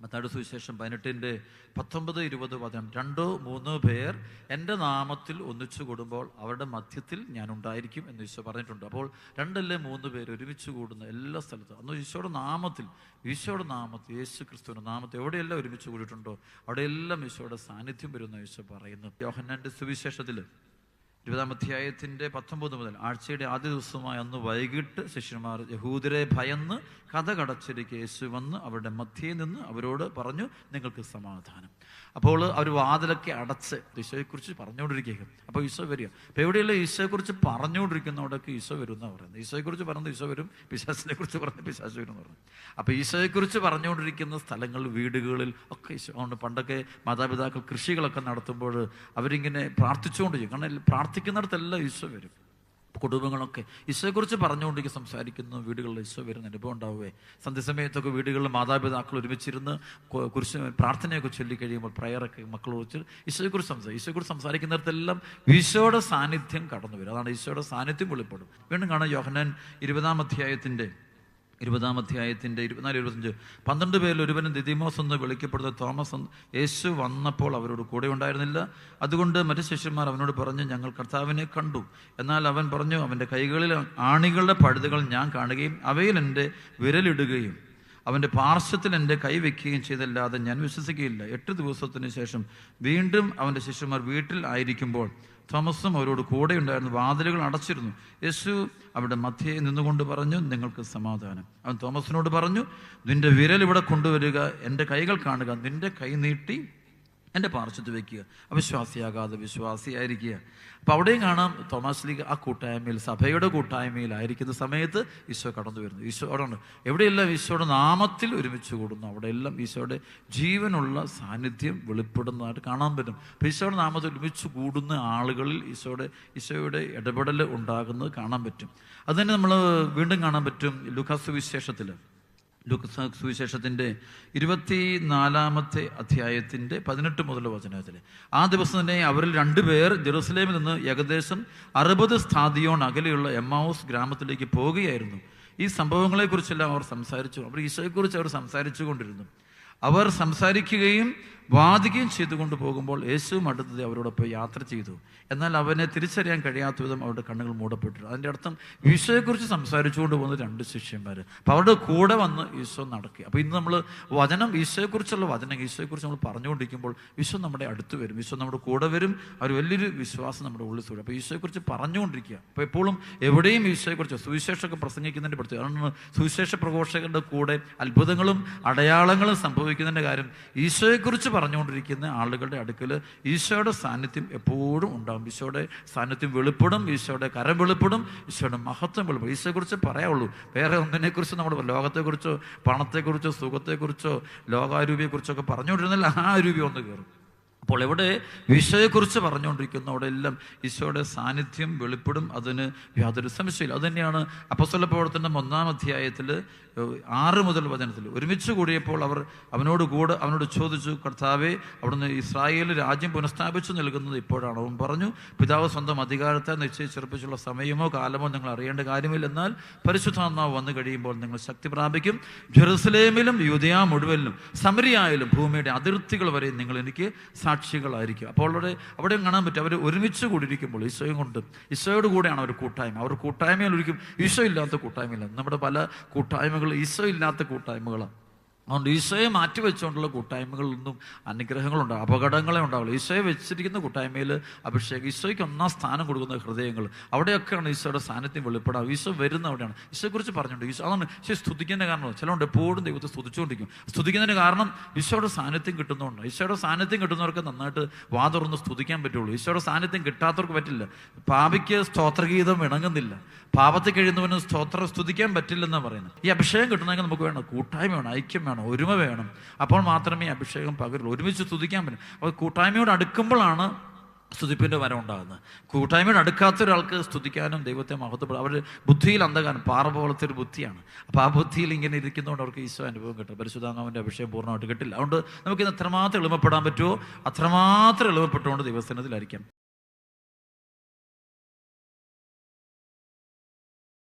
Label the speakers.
Speaker 1: മത്താട് സുവിശേഷം പതിനെട്ടിന്റെ പത്തൊമ്പത് ഇരുപത് പതിനെട്ട് രണ്ടോ മൂന്നോ പേർ എന്റെ നാമത്തിൽ ഒന്നിച്ചു കൂടുമ്പോൾ അവരുടെ മധ്യത്തിൽ ഞാൻ ഉണ്ടായിരിക്കും എന്ന് ഈശോ പറഞ്ഞിട്ടുണ്ട്. അപ്പോൾ രണ്ടല്ലേ മൂന്ന് പേർ ഒരുമിച്ച് കൂടുന്ന എല്ലാ സ്ഥലത്തും. അന്ന് ഈശോയുടെ നാമത്തിൽ ഈശോയുടെ നാമത്തിൽ യേശു ക്രിസ്തുവിന്റെ നാമത്തിൽ എവിടെയെല്ലാം ഒരുമിച്ച് കൂടിയിട്ടുണ്ടോ അവിടെയെല്ലാം ഈശോയുടെ സാന്നിധ്യം വരുന്ന ഈശോ പറയുന്നു. യോഹന്നാന്റെ സുവിശേഷത്തിൽ ഇരുപതാം അധ്യായത്തിന്റെ പത്തൊമ്പത് മുതൽ ആഴ്ചയുടെ ആദ്യ ദിവസമായ അന്ന് വൈകിട്ട് ശിഷ്യന്മാർ യഹൂദരെ ഭയന്ന് കഥ കടച്ചിരിക്കെ യേശു വന്ന് അവരുടെ മധ്യയിൽ നിന്ന് അവരോട് പറഞ്ഞു നിങ്ങൾക്ക് സമാധാനം. അപ്പോൾ അവർ വാതിലൊക്കെ അടച്ച് ഈശോയെക്കുറിച്ച് പറഞ്ഞുകൊണ്ടിരിക്കുക അപ്പോൾ ഈശോ വരിക. അപ്പോൾ എവിടെയുള്ള ഈശോയെക്കുറിച്ച് പറഞ്ഞുകൊണ്ടിരിക്കുന്നവിടൊക്കെ ഈശോ വരും എന്നാണ് പറയുന്നത്. ഈശോയെക്കുറിച്ച് പറയുന്നത് ഈശോ വരും പിശാസിനെ കുറിച്ച് പറഞ്ഞ് പിശാസ് വരും എന്ന് പറഞ്ഞു. അപ്പോൾ ഈശോയെക്കുറിച്ച് പറഞ്ഞുകൊണ്ടിരിക്കുന്ന സ്ഥലങ്ങൾ വീടുകളിൽ ഒക്കെ ഈശോ അതുകൊണ്ട് പണ്ടൊക്കെ മാതാപിതാക്കൾ കൃഷികളൊക്കെ നടത്തുമ്പോൾ അവരിങ്ങനെ പ്രാർത്ഥിച്ചുകൊണ്ടിരിക്കും. കാരണം പ്രാർത്ഥിക്കുന്നിടത്തെല്ലാം ഈശോ വരും. കുടുംബങ്ങളൊക്കെ ഈശോയെക്കുറിച്ച് പറഞ്ഞുകൊണ്ടിരിക്കും സംസാരിക്കുന്നു വീടുകളിൽ ഈശോ വരുന്ന അനുഭവം ഉണ്ടാവുകയെ സന്ധ്യസമയത്തൊക്കെ വീടുകളിൽ മാതാപിതാക്കൾ ഒരുമിച്ചിരുന്ന് കുറിച്ച് പ്രാർത്ഥനയൊക്കെ ചൊല്ലിക്കഴിയുമ്പോൾ പ്രയറൊക്കെ മക്കളോട് വെച്ച് ഈശോയെക്കുറിച്ച് സംസാരിക്കും ഈശോയെക്കുറിച്ച് സംസാരിക്കുന്നിടത്തെല്ലാം ഈശോയുടെ സാന്നിധ്യം കടന്നു വരും അതാണ് ഈശോയുടെ സാന്നിധ്യം വെളിപ്പെടും. വീണ്ടും കാണാം യോഹനാൻ ഇരുപതാം അധ്യായത്തിന്റെ ഇരുപതാം അധ്യായത്തിന്റെ ഇരുപത്തിനാല് ഇരുപത്തഞ്ച് പന്ത്രണ്ട് പേരിൽ ഒരുവനും ദിദിമോസ് എന്ന് വിളിക്കപ്പെടുന്ന തോമസ് യേശു വന്നപ്പോൾ അവരോട് കൂടെ ഉണ്ടായിരുന്നില്ല. അതുകൊണ്ട് മറ്റു ശിഷ്യന്മാർ അവനോട് പറഞ്ഞു ഞങ്ങൾ കർത്താവിനെ കണ്ടു. എന്നാൽ അവൻ പറഞ്ഞു അവന്റെ കൈകളിൽ ആണികളുടെ പഴുതുകൾ ഞാൻ കാണുകയും അവയിൽ എന്റെ വിരലിടുകയും അവന്റെ പാർശ്വത്തിൽ എന്റെ കൈ വയ്ക്കുകയും ചെയ്തല്ലാതെ ഞാൻ വിശ്വസിക്കുകയില്ല. എട്ട് ദിവസത്തിന് ശേഷം വീണ്ടും അവന്റെ ശിഷ്യന്മാർ വീട്ടിൽ ആയിരിക്കുമ്പോൾ തോമസും അവരോട് കൂടെ ഉണ്ടായിരുന്നു വാതിലുകൾ അടച്ചിരുന്നു. യേശു അവിടെ മധ്യേ നിന്നുകൊണ്ട് പറഞ്ഞു നിങ്ങൾക്ക് സമാധാനം. അവൻ തോമസിനോട് പറഞ്ഞു നിന്റെ വിരൽ ഇവിടെ കൊണ്ടുവരിക എന്റെ കൈകൾ കാണുക. നിന്റെ കൈ നീട്ടി എന്റെ പാർശ്വത്ത് വയ്ക്കുക അവിശ്വാസിയാകാതെ വിശ്വാസിയായിരിക്കുക. അപ്പോൾ അവിടെയും കാണാം തോമസ് ലീഗ് ആ കൂട്ടായ്മയിൽ സഭയുടെ കൂട്ടായ്മയിലായിരിക്കുന്ന സമയത്ത് ഈശോ കടന്നു വരുന്നു. ഈശോ അവിടെ ഉണ്ട് എവിടെയെല്ലാം ഈശോയുടെ നാമത്തിൽ ഒരുമിച്ച് കൂടുന്നു അവിടെയെല്ലാം ഈശോയുടെ ജീവനുള്ള സാന്നിധ്യം വെളിപ്പെടുന്നതായിട്ട് കാണാൻ പറ്റും. അപ്പോൾ ഈശോയുടെ നാമത്തിൽ ഒരുമിച്ച് കൂടുന്ന ആളുകളിൽ ഈശോയുടെ ഈശോയുടെ ഇടപെടൽ ഉണ്ടാകുന്നത് കാണാൻ പറ്റും. അതുതന്നെ നമ്മൾ വീണ്ടും കാണാൻ പറ്റും ലുഖാസ് വിശേഷത്തിൽ ലൂക്കോസ് സുവിശേഷത്തിന്റെ ഇരുപത്തി നാലാമത്തെ അധ്യായത്തിന്റെ പതിനെട്ട് മുതൽ വചനത്തിൽ. ആ ദിവസം തന്നെ അവരിൽ രണ്ടുപേർ ജെറുസലേമിൽ നിന്ന് ഏകദേശം അറുപത് സ്ഥാതിയോൺ അകലെയുള്ള എമ്മാവൂസ് ഗ്രാമത്തിലേക്ക് പോവുകയായിരുന്നു ഈ സംഭവങ്ങളെക്കുറിച്ചെല്ലാം അവർ സംസാരിച്ചു. അവർ ഈശോയെക്കുറിച്ച് അവർ സംസാരിച്ചു കൊണ്ടിരുന്നു അവർ സംസാരിക്കുകയും വാദിക്കുകയും ചെയ്തുകൊണ്ട് പോകുമ്പോൾ യേശുവും അടുത്തത് അവരോടൊപ്പം യാത്ര ചെയ്തു. എന്നാൽ അവനെ തിരിച്ചറിയാൻ കഴിയാത്ത വിധം അവരുടെ കണ്ണുകൾ മൂടപ്പെട്ടു അതിന്റെ അർത്ഥം ഈശോയെക്കുറിച്ച് സംസാരിച്ചുകൊണ്ട് പോകുന്ന രണ്ട് ശിഷ്യന്മാർ അപ്പോൾ അവരുടെ കൂടെ വന്ന് ഈശോ നടക്കുക. അപ്പോൾ ഇന്ന് നമ്മൾ വചനം ഈശോയെക്കുറിച്ചുള്ള വചനം ഈശോയെക്കുറിച്ച് നമ്മൾ പറഞ്ഞുകൊണ്ടിരിക്കുമ്പോൾ ഈശോ നമ്മുടെ അടുത്ത് വരും. ഈശോ നമ്മുടെ കൂടെ വരും. അവർ വലിയൊരു വിശ്വാസം നമ്മുടെ ഉള്ളിൽ തോന്നും അപ്പോൾ ഈശോയെക്കുറിച്ച് പറഞ്ഞുകൊണ്ടിരിക്കുക. അപ്പോൾ എപ്പോഴും എവിടെയും ഈശോയെക്കുറിച്ച് സുവിശേഷമൊക്കെ പ്രസംഗിക്കുന്നതിന്റെ പ്രത്യേകത. അതുകൊണ്ട് സുവിശേഷ പ്രഘോഷകരുടെ കൂടെ അത്ഭുതങ്ങളും അടയാളങ്ങളും സംഭവിക്കുന്നതിന്റെ കാര്യം ഈശോയെക്കുറിച്ച് പറഞ്ഞുകൊണ്ടിരിക്കുന്ന ആളുകളുടെ അടുക്കൽ ഈശോയുടെ സാന്നിധ്യം എപ്പോഴും ഉണ്ടാകും. ഈശോയുടെ സാന്നിധ്യം വെളിപ്പെടും ഈശോയുടെ കരം വെളിപ്പെടും ഈശോയുടെ മഹത്വം വെളിപ്പെടും. ഈശോയെക്കുറിച്ച് പറയാവുള്ളൂ. വേറെ ഒന്നിനെക്കുറിച്ച് നമ്മൾ ലോകത്തെക്കുറിച്ചോ പണത്തെക്കുറിച്ചോ സുഖത്തെക്കുറിച്ചോ ലോകാരൂപിയെക്കുറിച്ചോ ഒക്കെ പറഞ്ഞുകൊണ്ടിരുന്നാൽ ആ രൂപി ഒന്ന് കയറും. അപ്പോൾ എവിടെ ഈശോയെക്കുറിച്ച് പറഞ്ഞുകൊണ്ടിരിക്കുന്നു. അവിടെ എല്ലാം ഈശോയുടെ സാന്നിധ്യം വെളിപ്പെടും. അതിന് യാതൊരു സംശയമില്ല അതുതന്നെയാണ് അപ്പസ്വല പ്രവർത്തനം ഒന്നാം അധ്യായത്തിൽ ആറ് മുതൽ വചനത്തിൽ ഒരുമിച്ച് കൂടിയപ്പോൾ അവർ അവനോട് കൂടെ അവനോട് ചോദിച്ചു കർത്താവെ അവിടുന്ന് ഇസ്രായേൽ രാജ്യം പുനഃസ്ഥാപിച്ചു നൽകുന്നത് ഇപ്പോഴാണ്. അവൻ പറഞ്ഞു പിതാവ് സ്വന്തം അധികാരത്തെ നിശ്ചയിച്ചുറപ്പിച്ചുള്ള സമയമോ കാലമോ നിങ്ങൾ അറിയേണ്ട കാര്യമില്ല. എന്നാൽ പരിശുദ്ധാത്മാവ് വന്നു കഴിയുമ്പോൾ നിങ്ങൾ ശക്തി പ്രാപിക്കും. ജെറുസലേമിലും യുദ്ധയാ മുഴുവനിലും സമരിയായാലും ഭൂമിയുടെ അതിർത്തികൾ വരെ നിങ്ങൾ എനിക്ക് സാക്ഷികളായിരിക്കും. അപ്പോൾ അവിടെ അവിടെയും കാണാൻ പറ്റും. അവർ ഒരുമിച്ച് കൂടിയിരിക്കുമ്പോൾ ഈശോയും കൊണ്ട് ഈശോയോട് കൂടെയാണ് അവർ കൂട്ടായ്മ. അവർ കൂട്ടായ്മയിൽ ഒരിക്കും ഈശോ ഇല്ലാത്ത കൂട്ടായ്മയില്ല. നമ്മുടെ പല കൂട്ടായ്മകളും ഈശോ ഇല്ലാത്ത കൂട്ടായ്മകളാണ്. അതുകൊണ്ട് ഈശോയെ മാറ്റി വെച്ചുകൊണ്ടുള്ള കൂട്ടായ്മകളിലൊന്നും അനുഗ്രഹങ്ങളുണ്ടാവും അപകടങ്ങളെ ഉണ്ടാവില്ല ഈശോയെ വെച്ചിരിക്കുന്ന കൂട്ടായ്മയിൽ അഭിഷേകം ഈശോയ്ക്ക് ഒന്നാം സ്ഥാനം കൊടുക്കുന്ന ഹൃദയങ്ങൾ അവിടെയൊക്കെയാണ് ഈശോയുടെ സാന്നിധ്യം വെളിപ്പെടാം ഈശോ വരുന്ന അവിടെയാണ്. ഈശോയെക്കുറിച്ച് പറഞ്ഞിട്ടുണ്ട്. ഈശോ അതാണ് ഈശോ സ്തുതിക്കുന്ന കാരണം ചിലവുണ്ട് എപ്പോഴും ദൈവത്തെ സ്തുതിച്ചുകൊണ്ടിരിക്കും. സ്തുതിക്കുന്നതിന് കാരണം ഈശോയുടെ സാന്നിധ്യം കിട്ടുന്നതുകൊണ്ട്. ഈശോയുടെ സാന്നിധ്യം കിട്ടുന്നവർക്ക് നന്നായിട്ട് വാ തുറന്ന് സ്തുതിക്കാൻ പറ്റുള്ളൂ. ഈശോയുടെ സാന്നിധ്യം കിട്ടാത്തവർക്ക് പറ്റില്ല. പാപിക്ക് സ്തോത്രഗീതം ഇണങ്ങുന്നില്ല. പാപത്തിൽ കഴിയുന്നവന് സ്തോത്രം സ്തുതിക്കാൻ പറ്റില്ലെന്നാണ് പറയുന്നത്. ഈ അഭിഷേകം കിട്ടണമെങ്കിൽ നമുക്ക് വേണം. കൂട്ടായ്മ വേണം ഐക്യം വേണം ഒരുമ വേണം. അപ്പോൾ മാത്രമേ അഭിഷേകം പകരുള്ളൂ. ഒരുമിച്ച് സ്തുതിക്കാൻ പറ്റും. അപ്പോൾ കൂട്ടായ്മയോട് അടുക്കുമ്പോഴാണ് സ്തുതിപ്പിന്റെ വരം ഉണ്ടാകുന്നത് കൂട്ടായ്മയോട് അടുക്കാത്ത ഒരാൾക്ക് സ്തുതിക്കാനും ദൈവത്തെ മഹത്വപ്പെടും അവരുടെ ബുദ്ധിയിൽ അന്ധകാരം പാറ പോലത്തെ ഒരു ബുദ്ധിയാണ്. അപ്പോൾ ആ ബുദ്ധിയിൽ ഇങ്ങനെ ഇരിക്കുന്നതുകൊണ്ട് അവർക്ക് ഈശോ അനുഭവം കിട്ടും. പരിശുദ്ധാങ്ങാവിന്റെ അഭിഷേകം പൂർണമായിട്ട് കിട്ടില്ല. അതുകൊണ്ട് നമുക്കിന്ന് എത്രമാത്രം എളുപ്പപ്പെടാൻ പറ്റുമോ? അത്രമാത്രം എളുപ്പപ്പെട്ടുകൊണ്ട് ദൈവസ്ഥാനത്തിലായിരിക്കാം